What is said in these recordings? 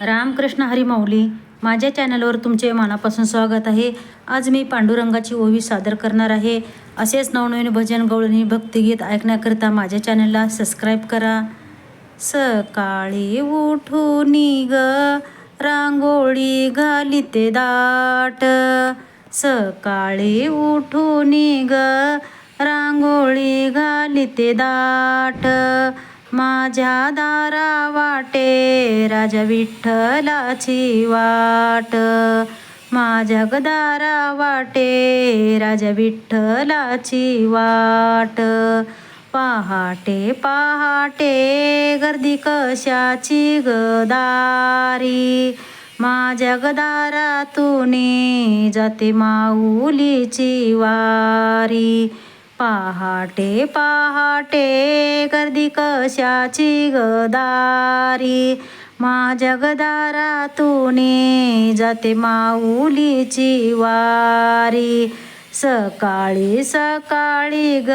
रामकृष्ण हरिमाऊली माझ्या चॅनलवर तुमचे मनापासून स्वागत आहे. आज मी पांडुरंगाची ओवी सादर करणार आहे. असेच नवनवीन भजन गवळणी भक्तिगीत ऐकण्याकरिता माझ्या चॅनलला सबस्क्राईब करा. सकाळी उठून ग रांगोळी घालिते दाट. सकाळी उठून ग रांगोळी घालिते दाट. माझ्या दारा वाटे राजा विठ्ठलाची वाट. माझ्या गदारा वाटे राजा विठ्ठलाची वाट. पहाटे पहाटे गर्दी कशाची गदारी माझ्या गदारातून जाते माऊलीची वारी. पहाटे पहाटे गर्दी कशाची गदारी माझ्या गदारातून जाते माऊलीची वारी. सकाळी सकाळी ग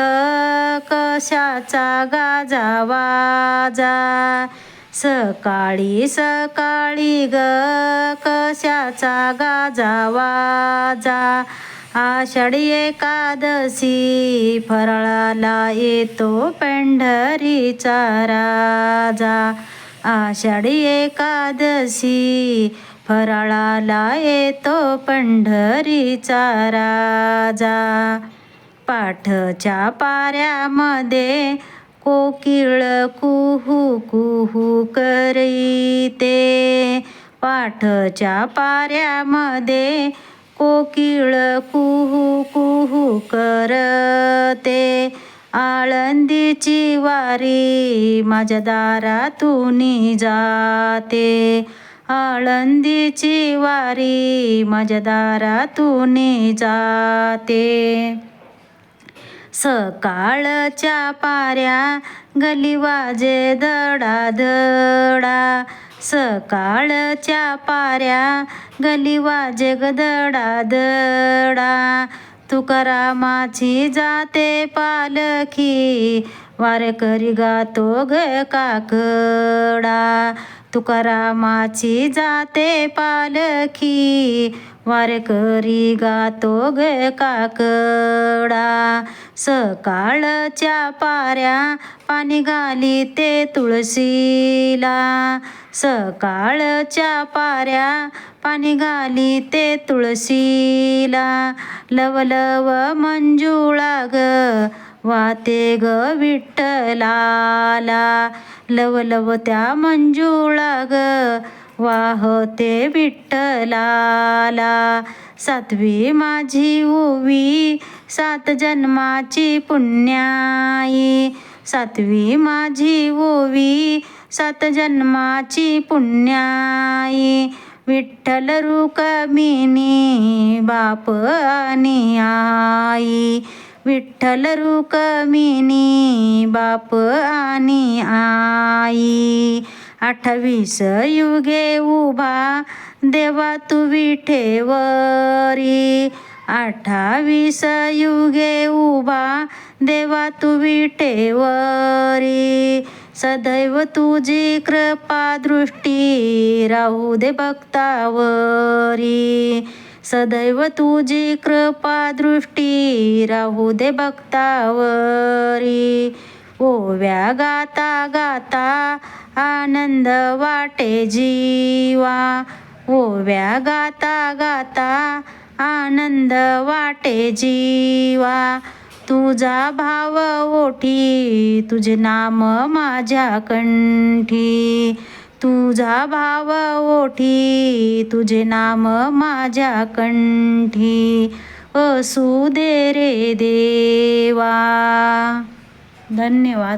कशाचा गाजा वाजा? सकाळी सकाळी ग कशाचा गाजा वाजा? आषाढी एकादशी फराळाला येतो पंढरीचा राजा. आषाढी एकादशी फराळाला येतो पंढरीचा राजा. पाठच्या पाऱ्यामध्ये कोकिळ कुहू कुहू करीते. पाठच्या पाऱ्यामध्ये कोकिळ कुहू कुहू करते. आळंदीची वारी माझ्या दारातून जाते. आळंदीची वारी माझ्या दारातून जाते. सकाळच्या पाऱ्या गली वाजे दडा दडा सकाळच्या पाऱ्या गलिवा जगदडा गदडा दडा तुकारामाची जाते पालखी वारकरी गातो ग काकडा. तुकारामाची जाते पालखी वारकरी गातो ग काकडा. सकाळच्या पाऱ्या पाणी घाली ते तुळशीला. सकाळच्या पाऱ्या पाणी घाली ते तुळशीला. लवलव मंजुळा ग वाते ग विठ्ठलाला. लवलव त्या मंजुळा ग वाहते विठ्ठलाला. सातवी माझी उवी सात जन्माची पुण्याई. सातवी माझी ओवी सात जन्माची पुण्याई. विठ्ठल रुकमिनी बाप आणि आई. विठ्ठल रुकमिनी बाप आणि आई. अठ्ठावीस युगे उभा देवा तू विठेवरी. अठ्ठावीस युगे उभा देवा तू विटेवरी सदैव तुझी कृपा दृष्टी राहू दे भक्तावरी. सदैव तुझी कृपा दृष्टी राहू दे भक्तावरी. ओव्या गाता गाता आनंद वाटे जीवा. ओव्या गाता गाता आनंद वाटे जीवा. तुझा भाव ओठी तुझे नाम माझ्या कंठी. तुझा भाव ओठी तुझे नाम माझ्या कंठी. असू दे रे देवा. धन्यवाद.